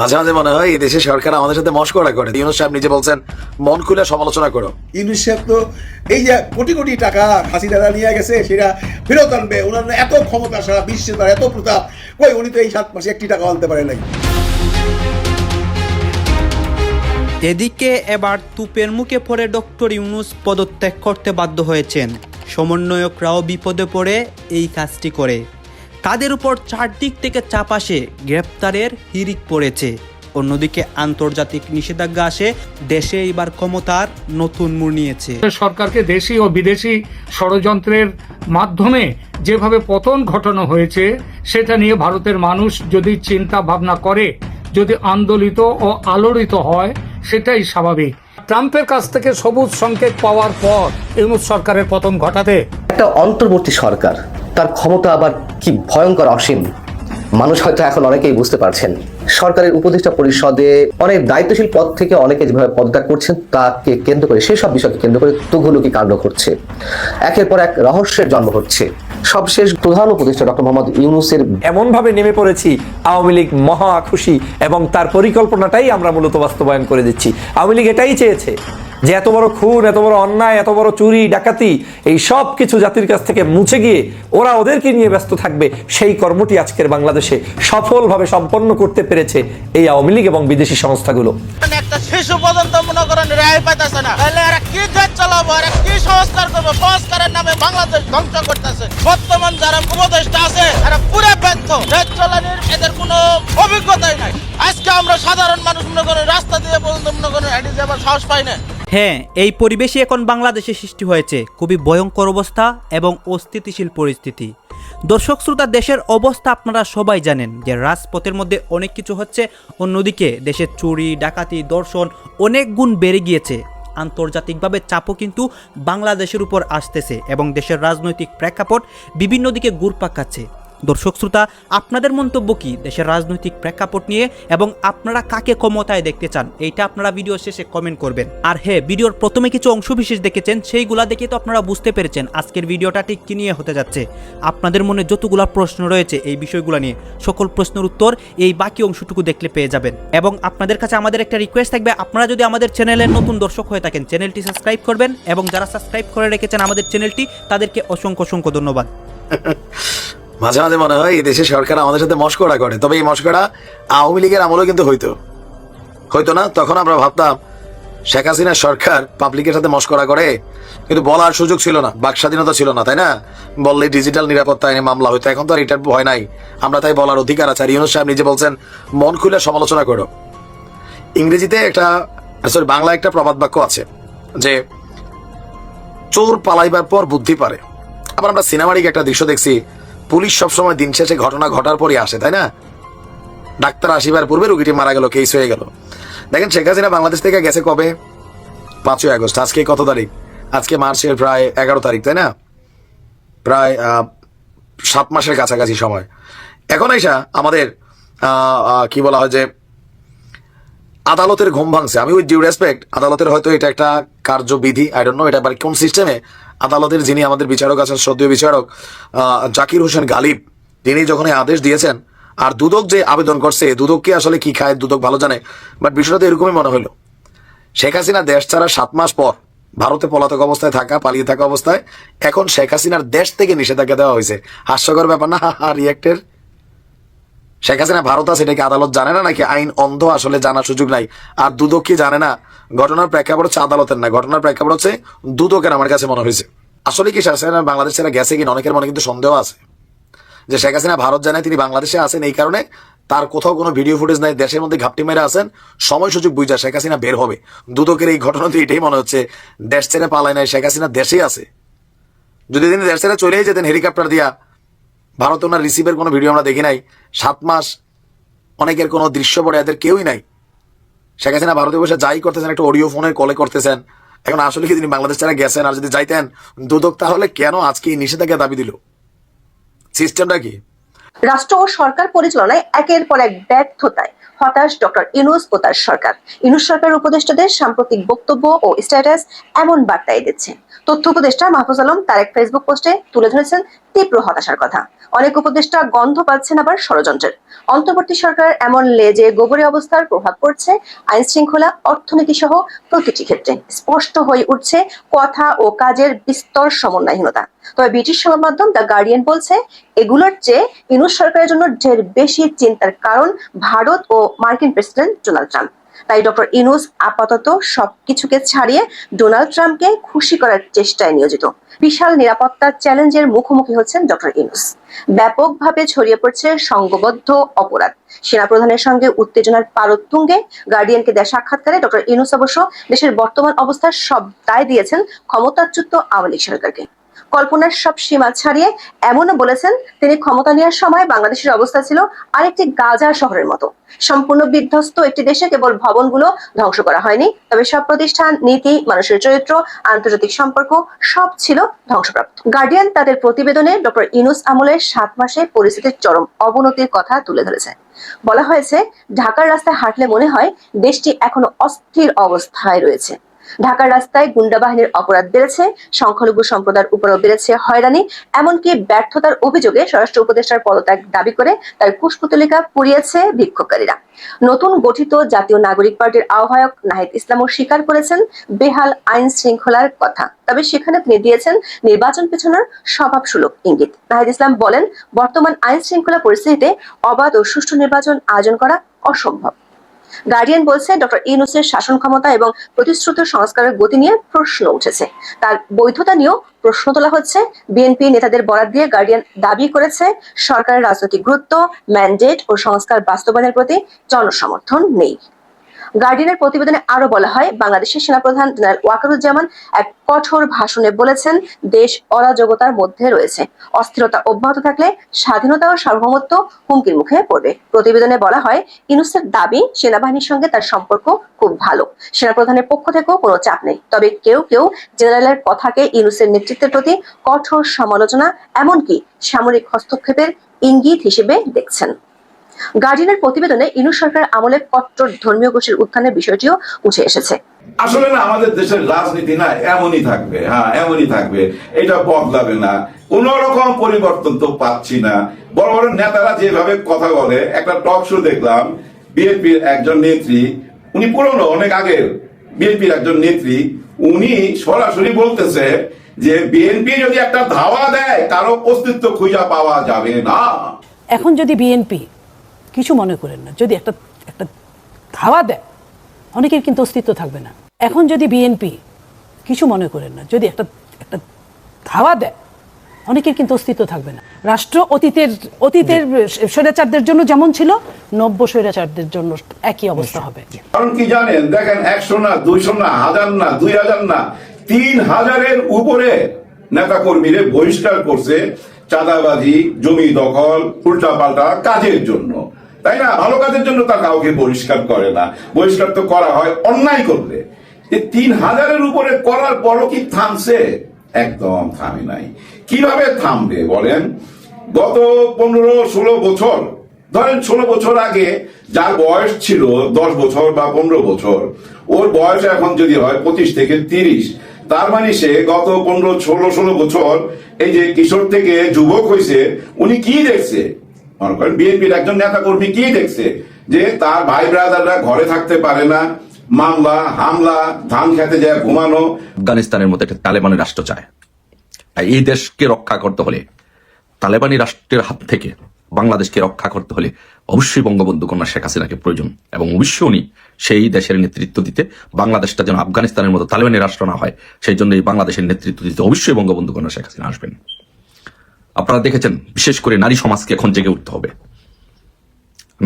মাঝে মাঝে মনে হয় এই দেশের সরকার আমাদের সাথে মস্করা করে ইউনুস সাহেব নিজে বলছেন মন খুলে সমালোচনা করো। ইউনিসেফ তো এই যে কোটি কোটি টাকা হাসিনারা নিয়ে গেছে সেটা ফেরত আনবে। ওনার এত ক্ষমতা সারা বিশ্বে তার এত প্রতাপ। কই উনি তো এই সাত মাসে একটি টাকা আনতে পারে নাই। এদিকে এবার তুপের মুখে পড়ে ডক্টর ইউনুস পদত্যাগ করতে বাধ্য হয়েছেন। সমন্বয়করাও বিপদে পড়ে এই কাজটি করে। তাদের উপর চারদিক থেকে চাপ আসে গ্রেপ্তারের হিরিক পড়েছে। অন্যদিকে আন্তর্জাতিক নিষেধাজ্ঞা আসে দেশে এবার ক্ষমতার নতুন মোড় নিয়েছে। সরকারকে দেশি ও বিদেশি ষড়যন্ত্রের মাধ্যমে যেভাবে পতন ঘটানো হয়েছে সেটা নিয়ে ভারতের মানুষ যদি চিন্তা ভাবনা করে যদি আন্দোলিত ও আলোড়িত হয় সেটাই স্বাভাবিক। ট্রাম্পের কাছ থেকে সবুজ সংকেত পাওয়ার পর ইউনুস সরকারের পতন ঘটাতে একটা অন্তর্বর্তী সরকার তার ক্ষমতা আবার কি ভয়ঙ্কর অসীম? মানুষ হয়তো এখন অনেকেই বুঝতে পারছেন। সরকারের উপদেষ্টা পরিষদে অনেক দায়িত্বশীল পদ থেকে অনেকে যেভাবে পদত্যাগ করছেন, তাকে কেন্দ্র করে, সেসব বিষয়কে কেন্দ্র করে তুঘলুকি কাণ্ড ঘটছে। একের পর এক রহস্যের জন্ম হচ্ছে সবশেষ প্রধান উপদেষ্টা ডক্টর মোহাম্মদ ইউনুসের এমনভাবে নেমে পড়েছি, আওয়ামী লীগ মহা খুশি এবং তার পরিকল্পনাটাই আমরা মূলত বাস্তবায়ন করে দিচ্ছি। আওয়ামী লীগ এটাই চেয়েছে। যে এত বড় খুন, এত বড় অন্যায়, এত বড় চুরি, ডাকাতি, এই সব কিছু জাতির কাছ থেকে মুছে গিয়ে ওরা ওদেরকে নিয়ে ব্যস্ত থাকবে। সেই কর্মটি আজকের বাংলাদেশে সফলভাবে সম্পন্ন করতে পেরেছে এই আওয়ামী লীগ এবং বিদেশি সংস্থাগুলো। একটা শিশু পর্যন্ত মনে করেন রেহাই পাইতেছে না। তাহলে এরা কি দেশ চালাবো? এরা কি সংস্কার করব? সংস্কারের নামে বাংলাদেশ ধ্বংস করতেছে। বর্তমান যারা উপদেষ্টা আছে, এরা পুরো ব্যর্থ। দেশ চালানোর এদের কোনো অভিজ্ঞতাই নাই। আজকে আমরা সাধারণ মানুষ মনে করেন, রাস্তা দিয়ে পর্যন্ত মনে করেন হেঁটে যাবার সাহস পাই না। হ্যাঁ এই পরিবেশই এখন বাংলাদেশে সৃষ্টি হয়েছে। খুবই ভয়ঙ্কর অবস্থা এবং অস্থিতিশীল পরিস্থিতি। দর্শক শ্রোতা, দেশের অবস্থা আপনারা সবাই জানেন যে রাজপথের মধ্যে অনেক কিছু হচ্ছে। অন্যদিকে দেশের চুরি, ডাকাতি, দর্শন অনেক গুণ বেড়ে গিয়েছে। আন্তর্জাতিকভাবে চাপও কিন্তু বাংলাদেশের উপর আসতেছে এবং দেশের রাজনৈতিক প্রেক্ষাপট বিভিন্ন দিকে ঘুরপাক খাচ্ছে। দর্শক শ্রোতা, আপনাদের মন্তব্য কি? দেশের রাজনৈতিক প্রেক্ষাপট নিয়ে এবং আপনারা কাকে ক্ষমতায় দেখতে চান? এইটা আপনারা ভিডিও শেষে কমেন্ট করবেন। আর হ্যাঁ ভিডিওর প্রথমে কিছু অংশ বিশেষ দেখেছেন, সেইগুলা দেখে তো আপনারা বুঝতে পেরেছেন আজকের ভিডিওটা ঠিক কি নিয়ে হতে যাচ্ছে। আপনাদের মনে যতগুলা প্রশ্ন রয়েছে এই বিষয়গুলো নিয়ে, সকল প্রশ্নের উত্তর এই বাকি অংশটুকু দেখলে পেয়ে যাবেন। এবং আপনাদের কাছে আমাদের একটা রিকোয়েস্ট থাকবে, আপনারা যদি আমাদের চ্যানেলের নতুন দর্শক হয়ে থাকেন চ্যানেলটি সাবস্ক্রাইব করবেন এবং যারা সাবস্ক্রাইব করে রেখেছেন আমাদের চ্যানেলটি তাদেরকে অসংখ্য অসংখ্য ধন্যবাদ। মাঝে মাঝে মনে হয় এই দেশের সরকার আমাদের সাথে মস্করা করে, তবে এই মস্করা আওয়ামী লীগের আমলেও কিন্তু হইতো। হইতো না, তখন আমরা ভাবতাম, শেখ হাসিনার সরকার পাবলিকের সাথে মস্করা করে, কিন্তু বলার সুযোগ ছিল না, বাক স্বাধীনতা ছিল না, তাই না? বললে ডিজিটাল নিরাপত্তা আইনে মামলা হইতো, এখন তো আর এটার ভয় নাই। আমরা তাই বলার অধিকার আছে। আর ইউনুস সাহেব নিজে বলছেন, মন খুলে সমালোচনা করো। ইংরেজিতে একটা সরি বাংলা একটা প্রবাদ বাক্য আছে, যে চোর পালাইবার পর বুদ্ধি পারে। আবার আমরা সিনেমারিক একটা দৃশ্য দেখছি পুলিশ সবসময় দিন শেষে ঘটনা ঘটার পরই আসে, তাই না? ডাক্তার আসিবার পূর্বে রুগীটি মারা গেল কেস হয়ে গেল। দেখেন, শেখ হাসিনা বাংলাদেশ থেকে গেছে কবে? পাঁচই আগস্ট। আজকে কত তারিখ? আজকে মার্চের প্রায় এগারো তারিখ, তাই না? প্রায় সাত মাসের কাছাকাছি সময়। এখন আইসা আমাদের কি বলা হয় যে আদালতের ঘুম ভাঙছে। আমি উইথ ডিউ রেসপেক্ট আদালতের হয়তো এটা একটা কার্যবিধি আই ডোন্ট নো এটা আবার কোন সিস্টেমে আদালতের যিনি আমাদের বিচারক আছেন, সদ্য বিচারক জাকির হোসেন গালিব, তিনি যখন এই আদেশ দিয়েছেন, আর দুদক যে আবেদন করছে দুদককে আসলে কি খায়, দুদক ভালো জানে বাট বিষয়টা তো এরকমই মনে হলো শেখ হাসিনা দেশ ছাড়া সাত মাস পর, ভারতে পলাতক অবস্থায় থাকা, পালিয়ে থাকা অবস্থায়, এখন শেখ হাসিনার দেশ থেকে নিষেধাজ্ঞা দেওয়া হয়েছে। হাস্যকর ব্যাপার না রিয়েক্টের শেখ হাসিনা ভারত আছে এটাকে আদালত জানে না নাকি? আইন অন্ধ, আসলে জানার সুযোগ নাই। আর দুদক কি জানে না? ঘটনার প্রেক্ষাপট হচ্ছে আদালতের না। ঘটনার প্রেক্ষাপট হচ্ছে দুদকের, আমার কাছে মনে হয়েছে। আসলে কি শেখ হাসিনা বাংলাদেশ গেছে কিনা, অনেকের মনে কিন্তু সন্দেহ আছে। যে শেখ হাসিনা ভারত জানায় তিনি বাংলাদেশে আছেন এই কারণে তার কোথাও কোনো ভিডিও ফুটেজ নাই, দেশের মধ্যে ঘাপটি মেরে আছেন, সময় সুযোগ বুঝা শেখ হাসিনা বের হবে। দুদকের এই ঘটনাতে এটাই মনে হচ্ছে, দেশ ছেড়ে পালায় নাই, শেখ হাসিনা দেশেই আছে। যদি তিনি দেশ ছেড়ে চলেই যেতেন হেলিকপ্টার দিয়া ভারত ওনার রিসিভের কোনো ভিডিও আমরা দেখি নাই। সাত মাস অনেকের কোনো দৃশ্য পড়ে, এদের কেউই নাই। শেখ হাসিনা ভারতে বসে যাই করতেছেন, একটা অডিও ফোনের কলে করতেছেন। এখন আসলে কি তিনি বাংলাদেশ ছাড়া গেছেন? আর যদি যাইতেন, দুদক তাহলে কেন আজকে এই নিষেধাজ্ঞা দাবি দিল? সিস্টেমটা কি? রাষ্ট্র ও সরকার পরিচালনায় একের পর এক ব্যর্থতায় হতাশ ডক্টর ইনুস ও তার সরকার। ইনুস সরকার উপদেষ্টাদের সাম্প্রতিক বক্তব্য ও স্ট্যাটাস এমন বার্তাই দিচ্ছে। তথ্য উপদেষ্টা মাহফুজ আলম তার এক ফেসবুক পোস্টে তুলে ধরেছেন তীব্র হতাশার কথা। অনেক উপদেষ্টা গন্ধ পাচ্ছেন আবার ষড়যন্ত্রের। অন্তর্বর্তী সরকার এমন লেজে গোবরে অবস্থার প্রভাব পড়ছে। আইন শৃঙ্খলা অর্থনীতি সহ প্রতিটি ক্ষেত্রে স্পষ্ট হয়ে উঠছে কথা ও কাজের বিস্তর সমন্বয়হীনতা। তবে ব্রিটিশ সংবাদ মাধ্যম দ্য গার্ডিয়ান বলছে, এগুলোর চেয়ে ইনুস সরকারের জন্য ঢের বেশি চিন্তার কারণ ভারত ও মার্কিন প্রেসিডেন্ট ডোনাল্ড ট্রাম্প। তাই ডক্টর ইনুস আপাতত সবকিছুকে ছাড়িয়ে ডোনাল্ড ট্রাম্পকে খুশি করার চেষ্টায় নিয়োজিত। বিশাল নিরাপত্তার চ্যালেঞ্জের মুখোমুখি হচ্ছেন ডক্টর ইনুস ব্যাপকভাবে ছড়িয়ে পড়ছে সংঘবদ্ধ অপরাধ। সেনাপ্রধানের সঙ্গে উত্তেজনার পারতুঙ্গে গার্ডিয়ানকে দেয় সাক্ষাৎকারে ডক্টর ইনুস অবশ্য দেশের বর্তমান অবস্থার সব দায় দিয়েছেন ক্ষমতাচ্যুত আওয়ামী লীগ সরকারকে। কল্পনার সব সীমা ছাড়িয়ে এমনও বলেছেন তিনি ক্ষমতা নেওয়ার সময় বাংলাদেশের অবস্থা ছিল আরেকটি গাজা শহরের মতো। সম্পূর্ণ বিধ্বস্ত একটি দেশে কেবল ভবনগুলো ধ্বংস করা হয়নি, তবে সব প্রতিষ্ঠান, নীতি, মানুষের চরিত্র, আন্তর্জাতিক সম্পর্ক সব ছিল ধ্বংসপ্রাপ্ত। গার্ডিয়ান তাদের প্রতিবেদনে ডক্টর ইনুস আমলের সাত মাসে পরিস্থিতির চরম অবনতির কথা তুলে ধরেছে। বলা হয়েছে, ঢাকার রাস্তায় হাঁটলে মনে হয় দেশটি এখনও অস্থির অবস্থায় রয়েছে। ঢাকার রাস্তায় গুন্ডা বাহিনীর অপরাধ বেড়েছে, সংখ্যালঘু সম্প্রদায়ের উপরেও বেড়েছে হয়রানি, এমনকি ব্যর্থতার অভিযোগে স্বরাষ্ট্র উপদেষ্টার পদত্যাগ দাবি করে তার কুশপুতলিকা পুড়িয়েছে বিক্ষোভকারীরা। নতুন গঠিত জাতীয় নাগরিক পার্টির আহ্বায়ক নাহিদ ইসলামও স্বীকার করেছেন, বেহাল আইন শৃঙ্খলার কথা। তবে সেখানে তিনি দিয়েছেন নির্বাচন পেছনের স্বভাবসুলভ ইঙ্গিত। নাহিদ ইসলাম বলেন, বর্তমান আইন শৃঙ্খলা পরিস্থিতিতে অবাধ ও সুষ্ঠু নির্বাচন আয়োজন করা অসম্ভব। গার্ডিয়ান বলছে, ডক্টর ইউনুসের শাসন ক্ষমতা এবং প্রতিশ্রুত সংস্কারের গতি নিয়ে প্রশ্ন উঠেছে। তার বৈধতা নিয়েও প্রশ্ন তোলা হচ্ছে। বিএনপি নেতাদের বরাদ দিয়ে গার্ডিয়ান দাবি করেছে, সরকারের রাজনৈতিক গুরুত্ব, ম্যান্ডেট ও সংস্কার বাস্তবায়নের প্রতি জনসমর্থন নেই। গার্ডিয়ানের প্রতিবেদনে আরও বলা হয়, বাংলাদেশের সেনাপ্রধান জেনারেল ওয়াকারুজ্জামান এক কঠোর ভাষণে বলেছেন, দেশ অরাজকতার মধ্যে রয়েছে। অস্থিরতা অব্যাহত থাকলে স্বাধীনতা ও সার্বভৌমত্ব হুমকির মুখে পড়বে। প্রতিবেদনে বলা হয় ইনুসের দাবি সেনাবাহিনীর সঙ্গে তার সম্পর্ক খুব ভালো। সেনাপ্রধানের পক্ষ থেকেও কোনো চাপ নেই। তবে কেউ কেউ জেনারেলের কথাকে ইনুসের নেতৃত্বের প্রতি কঠোর সমালোচনা, এমনকি সামরিক হস্তক্ষেপের ইঙ্গিত হিসেবে দেখছেন। গার্ডিয়ানের প্রতিবেদনে ইনু সরকার আমলে কট্টর ধর্মীয় গোষ্ঠীর উত্থানের বিষয়টিও উঠে এসেছে। আসলে না আমাদের দেশের রাজনীতি না এমনই থাকবে হ্যাঁ এমনই থাকবে। এটা বদলাবে না। কোন রকম পরিবর্তন তো পাচ্ছি না। বড় বড় নেতারা যেভাবে কথা বলে একটা টক শো দেখলাম বিএনপির একজন নেত্রী উনি পুরনো অনেক আগের বিএনপির একজন নেত্রী উনি সরাসরি বলতেছে যে বিএনপি যদি একটা ধাওয়া দেয় কারও অস্তিত্ব খুঁজে পাওয়া যাবে না। এখন যদি বিএনপি কিছু মনে করেন না। যদি একটা একটা ধাওয়া দেয় অনেকের কিন্তু অস্তিত্ব থাকবে না। এখন যদি বিএনপি কিছু মনে করেন না যদি একটা একটা ধাওয়া দেয় অনেকের কিন্তু অস্তিত্ব থাকবে না। রাষ্ট্র অতীতের অতীতের স্বৈরাচারদের জন্য যেমন ছিল নব্য স্বৈরাচারদের জন্য একই অবস্থা হবে। কারণ কি জানেন? দেখেন একশো না দুইশো না হাজার না দুই হাজার না তিন হাজারের উপরে নেতা কর্মীরে বহিষ্কার করছে চাঁদাবাজি জমি দখল উল্টাপাল্টা কাজের জন্য। তাই না? ভালো কাজের জন্য তা কাউকে বহিষ্কার করে না। বহিষ্কার তো করা হয় অন্যায় করলে। এই তিন হাজারের উপরে করার পরও কি থামছে? একদম থামে নাই। কীভাবে থামবে বলেন? গত পনেরো, ষোলো বছর, ধরেন ষোলো বছর আগে যার বয়স ছিল দশ বছর বা পনেরো বছর, ওর বয়স এখন যদি হয় পঁচিশ থেকে তিরিশ, তার মানে সে গত পনেরো, ষোলো ষোলো বছর এই যে কিশোর থেকে যুবক হয়েছে উনি কি দেখছে? মনে করেন, বিএনপির একজন নেতা কর্মী কি দেখছে? যে তার ভাই ব্রাদাররা ঘরে থাকতে পারে না, মামলা, হামলা, ধান খেতে যায়, ঘুমানো। আফগানিস্তানের মতো একটা তালেবানি রাষ্ট্র চায়। এই দেশকে রক্ষা করতে হলে, তালেবানি রাষ্ট্রের হাত থেকে বাংলাদেশকে রক্ষা করতে হলে অবশ্যই বঙ্গবন্ধু কন্যা শেখ হাসিনাকে প্রয়োজন। এবং অবশ্যই উনি সেই দেশের নেতৃত্ব দিতে, বাংলাদেশটা যেন আফগানিস্তানের মতো তালেবানি রাষ্ট্র না হয়, সেই জন্য এই বাংলাদেশের নেতৃত্ব দিতে অবশ্যই বঙ্গবন্ধু কন্যা শেখ হাসিনা আসবেন। আপনারা দেখেছেন, বিশেষ করে নারী সমাজকে এখন জেগে উঠতে হবে।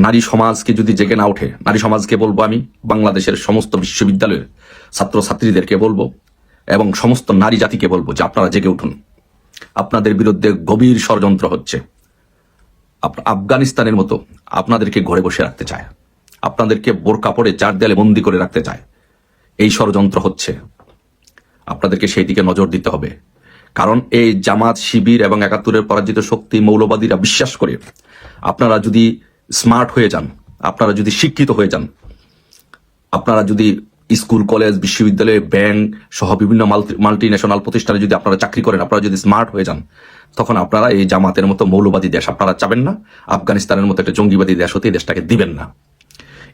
নারী সমাজকে যদি জেগে না ওঠে, নারী সমাজকে বলব আমি, বাংলাদেশের সমস্ত বিশ্ববিদ্যালয়ের ছাত্রছাত্রীদেরকে বলব এবং সমস্ত নারী জাতিকে বলব যে আপনারা জেগে উঠুন। আপনাদের বিরুদ্ধে গভীর ষড়যন্ত্র হচ্ছে। আফগানিস্তানের মতো আপনাদেরকে ঘরে বসে রাখতে চায়, আপনাদেরকে বোরকা পরে চার দেয়ালে বন্দি করে রাখতে চায়। এই ষড়যন্ত্র হচ্ছে। আপনাদেরকে সেই দিকে নজর দিতে হবে। কারণ এই জামাত, শিবির এবং একাত্তরের পরাজিত শক্তি মৌলবাদীরা বিশ্বাস করে। আপনারা যদি স্মার্ট হয়ে যান, আপনারা যদি শিক্ষিত হয়ে যান, আপনারা যদি স্কুল, কলেজ, বিশ্ববিদ্যালয়, ব্যাংক সহ বিভিন্ন মাল্টি ন্যাশনাল প্রতিষ্ঠানে যদি আপনারা চাকরি করেন, আপনারা যদি স্মার্ট হয়ে যান, তখন আপনারা এই জামাতের মতো মৌলবাদী দেশ আপনারা চাবেন না। আফগানিস্তানের মতো একটা জঙ্গিবাদী দেশ হতে দেশটাকে দিবেন না।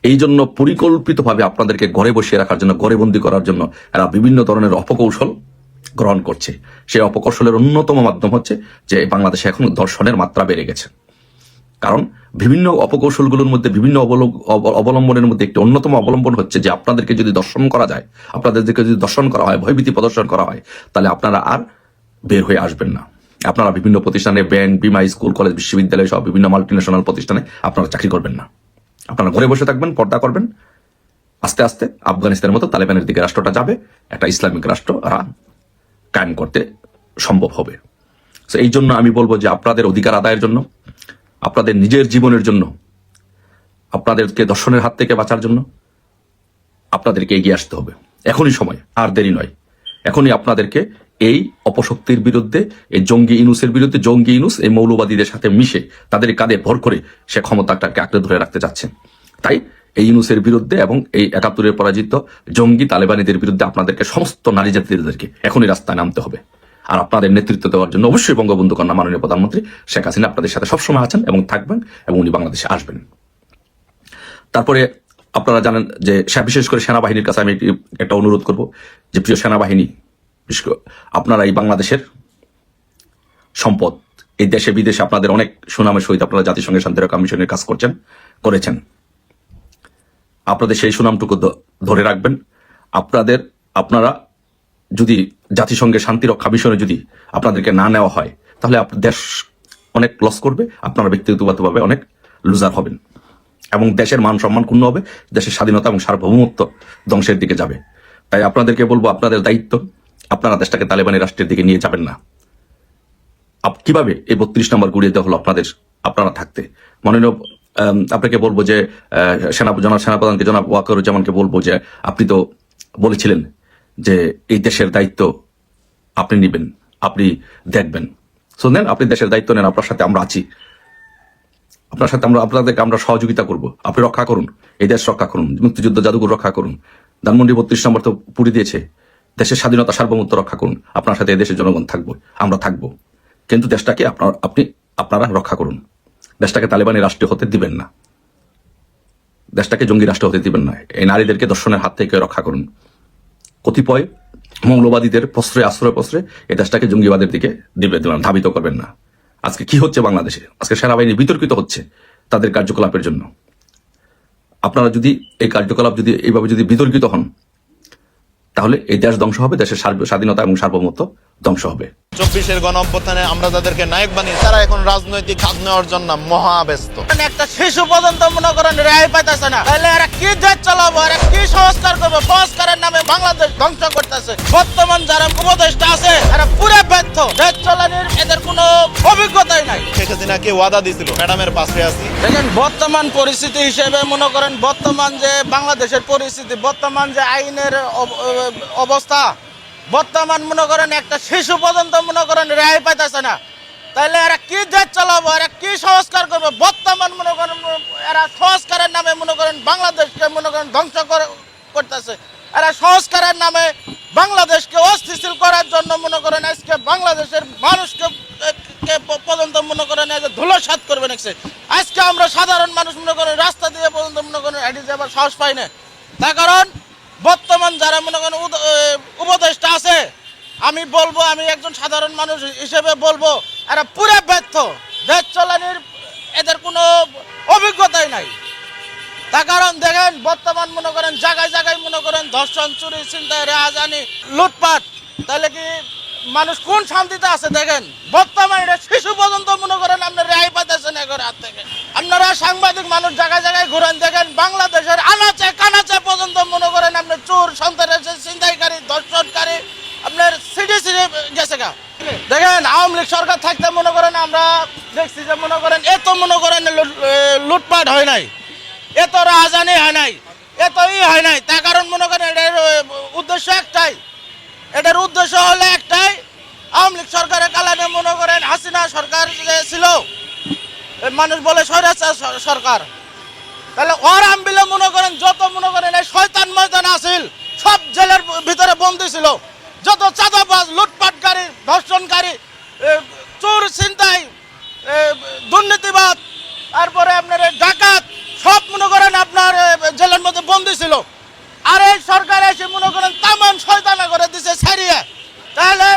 এই জন্য পরিকল্পিতভাবে আপনাদেরকে ঘরে বসিয়ে রাখার জন্য, ঘরে বন্দি করার জন্য, এরা বিভিন্ন ধরনের অপকৌশল গ্রহণ করছে। সেই অপকৌশলের অন্যতম মাধ্যম হচ্ছে যে বাংলাদেশে এখন দর্শনের মাত্রা বেড়ে গেছে। কারণ বিভিন্ন অপকৌশলগুলোর মধ্যে বিভিন্ন অবলম্বনের মধ্যে একটি অন্যতম অবলম্বন হচ্ছে যে আপনাদেরকে যদি দর্শন করা যায়, আপনাদেরকে যদি দর্শন করা হয়, ভয়ভীতি প্রদর্শন করা হয়, তাহলে আপনারা আর বের হয়ে আসবেন না। আপনারা বিভিন্ন প্রতিষ্ঠানে ব্যাংক, বিমা, স্কুল, কলেজ, বিশ্ববিদ্যালয় সব বিভিন্ন মাল্টি ন্যাশনাল প্রতিষ্ঠানে আপনারা চাকরি করবেন না। আপনারা ঘরে বসে থাকবেন, পর্দা করবেন। আস্তে আস্তে আফগানিস্তানের মতো তালেবানের দিকে রাষ্ট্রটা যাবে, একটা ইসলামিক রাষ্ট্র কায়েম করতে সম্ভব হবে। তো এই জন্য আমি বলব যে আপনাদের অধিকার আদায়ের জন্য, আপনাদের নিজের জীবনের জন্য, আপনাদেরকে দর্শনের হাত থেকে বাঁচার জন্য আপনাদেরকে এগিয়ে আসতে হবে। এখনই সময়, আর দেরি নয়। এখনই আপনাদেরকে এই অপশক্তির বিরুদ্ধে, এই জঙ্গি ইনুসের বিরুদ্ধে, জঙ্গি ইনুস, এই মৌলবাদীদের সাথে মিশে তাদের কাঁধে ভর করে সে ক্ষমতাটাকে আঁকড়ে ধরে রাখতে চাচ্ছেন তাই এই ইনুসের বিরুদ্ধে এবং এই একাত্তরের পরাজিত জঙ্গি তালেবানিদের বিরুদ্ধে আপনাদেরকে সমস্ত নারী জাতিদেরকে এখনই রাস্তায় নামতে হবে। আর আপনাদের নেতৃত্ব দেওয়ার জন্য অবশ্যই বঙ্গবন্ধু কন্যা মাননীয় প্রধানমন্ত্রী শেখ হাসিনা আপনাদের সাথে সবসময় আছেন এবং থাকবেন এবং উনি বাংলাদেশে আসবেন। তারপরে আপনারা জানেন যে বিশেষ করে সেনাবাহিনীর কাছে আমি একটি- অনুরোধ করব যে প্রিয় সেনাবাহিনী আপনারা এই বাংলাদেশের সম্পদ, এই দেশে বিদেশে আপনাদের অনেক সুনামের সহিত আপনারা জাতিসংঘের শান্তিরক্ষা মিশনের কাজ করছেন, করেছেন। আপনাদের সেই সুনামটুকু ধরে রাখবেন। আপনাদের, আপনারা যদি জাতিসংঘের শান্তি রক্ষা মিশনে যদি আপনাদেরকে না নেওয়া হয়, তাহলে আপনার দেশ অনেক লস করবে, আপনারা ব্যক্তিগতভাবে অনেক লুজার হবেন। এবং দেশের মান সম্মান ক্ষুণ্ণ হবে, দেশের স্বাধীনতা এবং সার্বভৌমত্ব ধ্বংসের দিকে যাবে। তাই আপনাদেরকে বলব, আপনাদের দায়িত্ব, আপনারা দেশটাকে তালেবানি রাষ্ট্রের দিকে নিয়ে যাবেন না। কীভাবে এই বত্রিশ নম্বর গুড়িয়ে দেওয়া হলো আপনাদের, আপনারা থাকতে? মাননীয় আপনাকে বলব যে সেনা জনাব সেনাপ্রধানকে জনাব ওয়াকরুজ্জামানকে বলব যে, আপনি তো বলেছিলেন যে এই দেশের দায়িত্ব আপনি নেবেন, আপনি দেখবেন। শুনলেন আপনি দেশের দায়িত্ব নেন, আপনার সাথে আমরা আছি। আপনার সাথে আমরা আপনাদেরকে আমরা সহযোগিতা করব। আপনি রক্ষা করুন, এই দেশ রক্ষা করুন, মুক্তিযুদ্ধ জাদুঘর রক্ষা করুন। ধানমন্ডি বত্রিশ নম্বর তো পুরি দিয়েছে। দেশের স্বাধীনতা সার্বভৌমত্ব রক্ষা করুন। আপনার সাথে দেশের জনগণ থাকব, আমরা থাকব। কিন্তু দেশটাকে আপনার আপনি আপনারা রক্ষা করুন। দেশটাকে তালেবানি রাষ্ট্র হতে দিবেন না। দেশটাকে জঙ্গি রাষ্ট্র হতে দিবেন না। এই নারীদেরকে দর্শনের হাত থেকে রক্ষা করুন। কতিপয় মৌলবাদীদের প্রশ্রয়, আশ্রয় প্রশ্রয় এই দেশটাকে জঙ্গিবাদের দিকে দিবে দিবেন ধাবিত করবেন না। আজকে কি হচ্ছে বাংলাদেশে? আজকে সেনাবাহিনী বিতর্কিত হচ্ছে তাদের কার্যকলাপের জন্য। আপনারা যদি এই কার্যকলাপ যদি, এইভাবে যদি বিতর্কিত হন, তাহলে এই দেশ ধ্বংস হবে, দেশের স্বাধীনতা এবং সার্বভৌমত্ব ধ্বংস হবে। চব্বিশের গণ অভ্যুত্থানে আমরা তাদেরকে নায়ক বানিয়ে তারা এখন রাজনৈতিক হাত নেওয়ার জন্য মহা ব্যস্ত মানে একটা শিশু পর্যন্ত মনে করেন রেহাই পাইতেছে না। তাহলে এরা কি দেশ চালাবো? এরা কি সংস্কার করবে? সংস্কারের নামে বাংলাদেশ ধ্বংস করতেছে। বর্তমান যারা উপদেষ্টা আছে এরা পুরো ব্যর্থ। দেশ চালানোর এদের কোনো অভিজ্ঞতাই নাই। শেখ হাসিনাকে ওয়াদা দিছিল ম্যাডামের পাশে আছি। দেখেন বর্তমান পরিস্থিতি হিসেবে মনে করেন বর্তমান যে বাংলাদেশের পরিস্থিতি বর্তমান যে আইনের অবস্থা বর্তমান মনে করেন একটা শিশু পর্যন্ত মনে করেন রেহাই পাইতেছে না। তাইলে এরা কি দেশ চালাবো? এরা কি সংস্কার করবে? বর্তমান মনে করেন, এরা সংস্কারের নামে মনে করেন বাংলাদেশকে মনে করেন ধ্বংস করে- করতেছে। এরা সংস্কারের নামে বাংলাদেশকে অস্থিতিশীল করার জন্য মনে করেন আজকে বাংলাদেশের মানুষকে পর্যন্ত মনে করেন ধুলোসাত করবে নাকছে আজকে আমরা সাধারণ মানুষ মনে করেন রাস্তা দিয়ে পর্যন্ত মনে করেন হেঁটে যাবার সাহস পাই না। তার কারণ বর্তমান যারা মনে করেন উপদেষ্টা আছে, আমি বলব, আমি একজন সাধারণ মানুষ হিসেবে বলব, এরা পুরো ব্যর্থ। দেশ চলানির এদের কোনো অভিজ্ঞতাই নাই। তার কারণ দেখেন, বর্তমান মনে করেন, জায়গায় জায়গায় মনে করেন, ধর্ষণ, চুরি চিন্তায় রাজানি লুটপাট, তাহলে কি মানুষ কোন শান্তিতে আছে দেখেন? বর্তমানে শিশু পর্যন্ত মনে করেন আপনার রেহাই পাইতেছেন এগোর হাত থেকে। আপনারা সাংবাদিক মানুষ জায়গায় জায়গায় ঘুরেন, দেখেন বাংলাদেশের আনাচে কানাচে পর্যন্ত মনে করেন আপনার চোর, সন্ত্রাসী চিন্তাইকারী ধর্ষণকারী, আপনার সিডি সিডি গেছে গা। দেখেন, আওয়ামী লীগ সরকার থাকতে মনে করেন আমরা দেখছি যে মনে করেন এত মনে করেন লুটপাট হয় নাই। এত রাজধানী হয় নাই এত ই হয় নাই। তার কারণ মনে করেন এটার উদ্দেশ্য একটাই এটার উদ্দেশ্য হলো একটাই আওয়ামী লীগ সরকারের কালানে মনে করেন হাসিনা সরকার যে ছিল মানুষ বলে স্বৈরাচার সরকার। তাহলে ওর আমবিলে মনে করেন যত মনে করেন এই শয়তান ময়দান আছিল ছিল। যত চাঁদাবাজ লুটপাটকারী ধর্ষণকারী চোর ছিনতাই এ, দুর্নীতিবাদ তারপরে আপনার ডাকাত সব মনে করেন আপনার জেলের মধ্যে বন্দি ছিল। আর এই সরকার এসে মনে করেন তামান শয়তানা করে দিছে, ছাড়িয়ে। তাহলে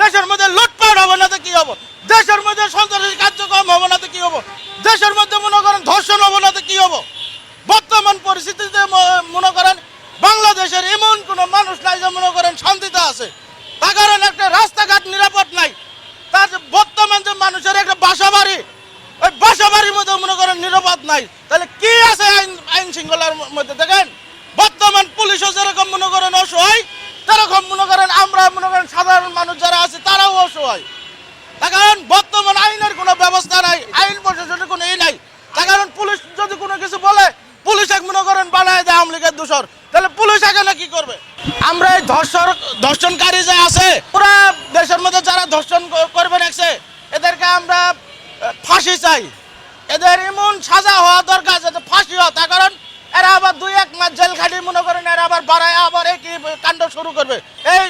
দেশের মধ্যে লুটপাট হবে না তো কি হব? দেশের মধ্যে সন্ত্রাসী কার্যক্রম হবে না তো কি হব? দেশের মধ্যে মনে করেন ধর্ষণ হবে না তো কি হব? বর্তমান পরিস্থিতিতে মনে করেন বাংলাদেশের এমন কোনো মানুষ নাই যে মনে করেন শান্তিতে আছে। তার কারণ একটা রাস্তাঘাট নিরাপদ নাই। তার বর্তমান যে মানুষের একটা বাসা বাড়ি ওই বাসা বাড়ির মধ্যে মনে করেন নিরাপদ নাই। তাহলে কি আছে আইন আইন শৃঙ্খলার মধ্যে দেখেন? বর্তমান পুলিশও যেরকম মনে করেন অসহায়, সেরকম মনে করেন আমরা মনে করেন সাধারণ মানুষ যারা আছে, তারাও অসহায়। কারণ বর্তমান আইনের কোনো ব্যবস্থা নাই, আইন প্রশাসনের কোনো ই নাই তার কারণ পুলিশ যদি কোনো কিছু বলে, পুলিশ এক মনে করেন বানায় দেয় আওয়ামী লীগের দোষর। তাহলে পুলিশ এখানে কি করবে? আমরা এই ধর্ষণ ধর্ষণকারী যে আছে, পুরা দেশের মধ্যে যারা ধর্ষণ করবে নাকছে এদেরকে আমরা ফাঁসি চাই। এদের এমন সাজা হওয়া দরকার যাতে ফাঁসি হয়। তার কারণ এরা আবার দুই এক মাস জেল খাটি মনে করেন, এরা আবার বাড়ায়, আবার একই কাণ্ড শুরু করবে। এই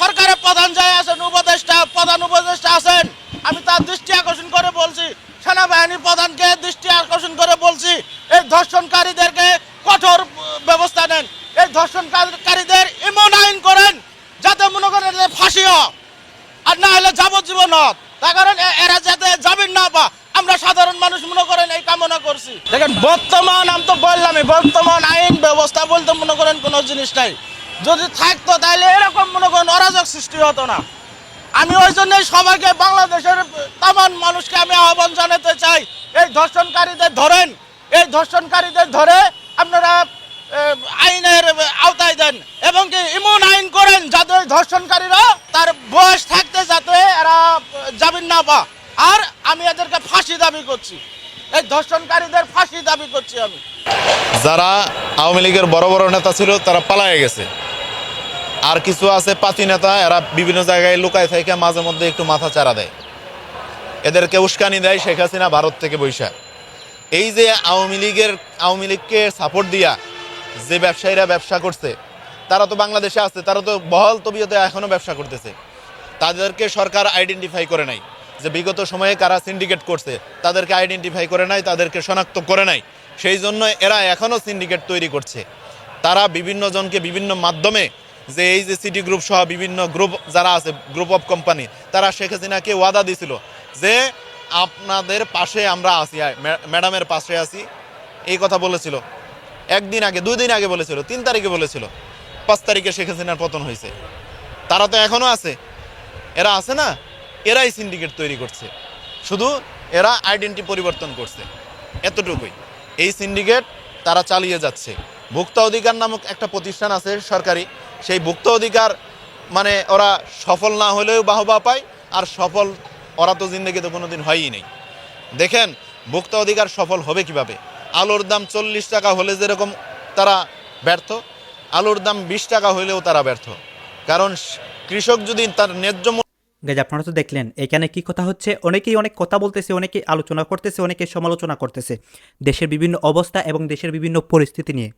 সরকারের প্রধান যাই আছেন, উপদেষ্টা, প্রধান উপদেষ্টা আছেন, আমি তার দৃষ্টি আকর্ষণ করে বলছি সেনাবাহিনী প্রধানকে দৃষ্টি আকর্ষণ করে বলছি, এই ধর্ষণকারীদেরকে কঠোর ব্যবস্থা নেন। এই ধর্ষণকারীদের এমন আইন করেন, যাতে মনে করেন ফাঁসি হয়, আর না হলে যাবজ্জীবন হত তার কারণ এরা যাতে জামিন না পা আমরা সাধারণ মানুষ মনে করেন এই কামনা করছি। দেখেন, বর্তমান, আমি তো বললামই, বর্তমান আইন ব্যবস্থা বলতে মনে করেন কোনো জিনিস নাই। যদি থাকতো তাহলে এরকম মনে করেন অরাজক সৃষ্টি হতো না। আমি ওই জন্যই সবাইকে বাংলাদেশের তামান মানুষকে আমি আহ্বান জানাতে চাই, এই ধর্ষণকারীদের ধরেন, এই ধর্ষণকারীদের ধরে আপনারা আইনের আওতায় দেন এবং কি এমন আইন করেন যাতে ধর্ষণকারীরা তার বয়স থাকতে যাতে এরা জামিন না পা আর আমি এদেরকে ফাঁসি দাবি করছি। এই ধর্ষণকারীদের ফাঁসি দাবি করছি আমি। যারা আওয়ামী লীগের বড় বড় নেতা ছিল, তারা পালায়ে গেছে। আর কিছু আছে পাতি নেতা, এরা বিভিন্ন জায়গায় লুকায় থেকে, মাঝে মধ্যে একটু মাথা চারা দেয়। এদেরকে উস্কানি দেয় শেখ হাসিনা ভারত থেকে বৈশা। এই যে আওয়ামী লীগের, আওয়ামী লীগকে সাপোর্ট দিয়া যে ব্যবসায়ীরা ব্যবসা করছে, তারা তো বাংলাদেশে আছে, তারা তো বহল তবিয়তে এখনও ব্যবসা করতেছে। তাদেরকে সরকার আইডেন্টিফাই করে নাই। যে বিগত সময়ে কারা সিন্ডিকেট করছে, তাদেরকে আইডেন্টিফাই করে নাই, তাদেরকে শনাক্ত করে নাই, সেই জন্য এরা এখনও সিন্ডিকেট তৈরি করছে। তারা বিভিন্ন জনকে বিভিন্ন মাধ্যমে যে এই যে সিটি গ্রুপ সহ বিভিন্ন গ্রুপ যারা আছে গ্রুপ অফ কোম্পানি তারা শেখ হাসিনাকে ওয়াদা দিছিল যে আপনাদের পাশে আমরা আছি ম্যাডামের পাশে আছি। এই কথা বলেছিল। একদিন আগে, দুই দিন আগে বলেছিল, তিন তারিখে বলেছিল, পাঁচ তারিখে শেখ হাসিনার পতন হয়েছে। তারা তো এখনও আছে। এরা আছে না? এরাই সিন্ডিকেট তৈরি করছে। শুধু এরা আইডেন্টি পরিবর্তন করছে। এতটুকুই। এই সিন্ডিকেট তারা চালিয়ে যাচ্ছে। ভুক্ত অধিকার নামক একটা প্রতিষ্ঠান আছে সরকারি। সেই ভুক্ত অধিকার মানে ওরা সফল না হলেও বাহবা পায়, আর সফল ওরা তো জিন্দগিতে কোনোদিন হয়ই নেই। দেখেন, ভুক্ত অধিকার সফল হবে কীভাবে? আলুর দাম চল্লিশ টাকা হলে যেরকম তারা ব্যর্থ, আলুর দাম বিশ টাকা হলেও তারা ব্যর্থ। কারণ কৃষক যদি তার ন্যায্য গাইজ, আপনারা তো দেখলেন, এখানে কি কথা হচ্ছে? অনেকেই অনেক কথা বলতেছে, অনেকেই আলোচনা করতেছে অনেকে সমালোচনা করতেছে। দেশের বিভিন্ন অবস্থা এবং দেশের বিভিন্ন পরিস্থিতি নিয়ে।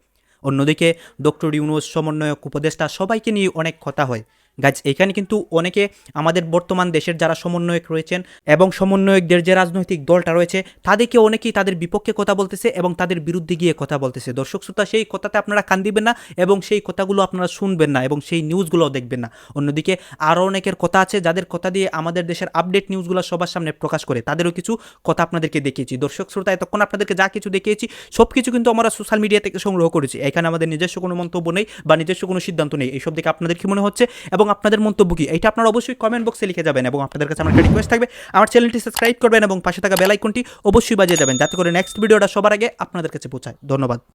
অন্যদিকে ডক্টর ইউনুস, সমন্বয়ক, উপদেষ্টা সবাইকে নিয়ে অনেক কথা হয়। গাইজ এখানে কিন্তু অনেকে আমাদের বর্তমান দেশের যারা সমন্বয়ক রয়েছেন এবং সমন্বয়কদের যে রাজনৈতিক দলটা রয়েছে, তাদেরকে অনেকেই তাদের বিপক্ষে কথা বলতেছে এবং তাদের বিরুদ্ধে গিয়ে কথা বলতেছে। দর্শক শ্রোতা, সেই কথাতে আপনারা কান দিবেন না এবং সেই কথাগুলো আপনারা শুনবেন না এবং সেই নিউজগুলোও দেখবেন না। অন্যদিকে আরও অনেকের কথা আছে যাদের কথা দিয়ে আমাদের দেশের আপডেট নিউজগুলো সবার সামনে প্রকাশ করে, তাদেরও কিছু কথা আপনাদেরকে দেখিয়েছি। দর্শক শ্রোতা, এতক্ষণ আপনাদেরকে যা কিছু দেখিয়েছি সব কিছু কিন্তু আমরা সোশ্যাল মিডিয়া থেকে সংগ্রহ করেছি। এখানে আমাদের নিজস্ব কোনো মন্তব্য নেই বা নিজস্ব কোনো সিদ্ধান্ত নেই। এইসব দেখে আপনাদের কি মনে হচ্ছে? এবং আপনাদের মন্তব্য কি? এটা আপনারা অবশ্যই কমেন্ট বক্সে লিখে যাবেন এবং আপনাদের কাছে আমার রিকোয়েস্ট থাকবে। আমার চ্যানেলটি সাবস্ক্রাইব করবেন এবং পাশে থাকা বেলাইকনটি অবশ্যই বাজিয়ে যাবেন যাতে করে নেক্সট ভিডিওটা সবার আগে আপনাদের কাছে পৌঁছায়। ধন্যবাদ।